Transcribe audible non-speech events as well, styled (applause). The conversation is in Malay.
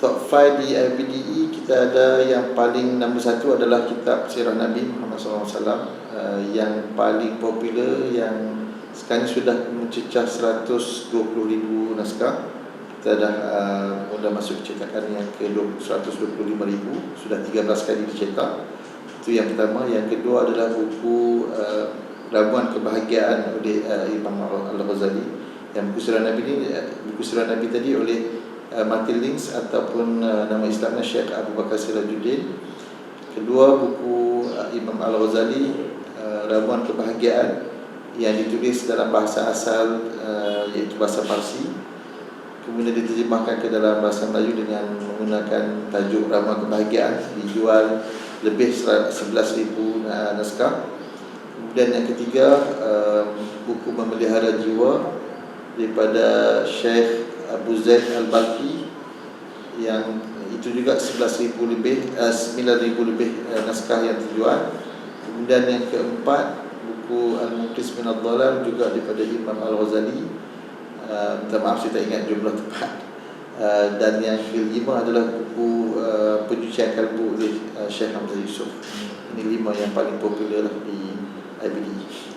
top 5 di IBDE kita ada yang paling nombor satu adalah kitab Sirah Nabi Muhammad SAW uh, yang paling popular yang sekarang sudah mencecah 120,000 naskah. Kita dah uh, mula masuk cetakan yang ke 125,000 sudah 13 kali dicetak. Itu yang pertama. Yang kedua adalah buku uh, Ramuan Kebahagiaan oleh uh, Imam Al-Ghazali. Yang buku Sirah Nabi ni uh, buku Sirah Nabi tadi oleh uh, Martin Links ataupun uh, nama Islamnya Syekh Abu Bakar Sirajuddin. Kedua buku uh, Imam Al-Ghazali uh, Ramuan Kebahagiaan yang ditulis dalam bahasa asal uh, iaitu bahasa Parsi. Kemudian diterjemahkan ke dalam bahasa Melayu dengan menggunakan tajuk Ramuan Kebahagiaan dijual lebih 11,000 uh, naskah. Kemudian yang ketiga uh, buku Memelihara Jiwa daripada Syekh Abu Zaid Al-Balki yang itu juga 11,000 lebih uh, 9,000 lebih uh, naskah yang terjual. Kemudian yang keempat buku Al-Muqis min Ad-Dhalal juga daripada Imam Al-Ghazali. Uh, minta maaf saya tak ingat jumlah (laughs) tepat. Uh, dan yang kelima adalah buku uh, Pencucian Kalbu oleh uh, Syekh Hamzah Yusof. Ini lima yang paling popular lah di IBD.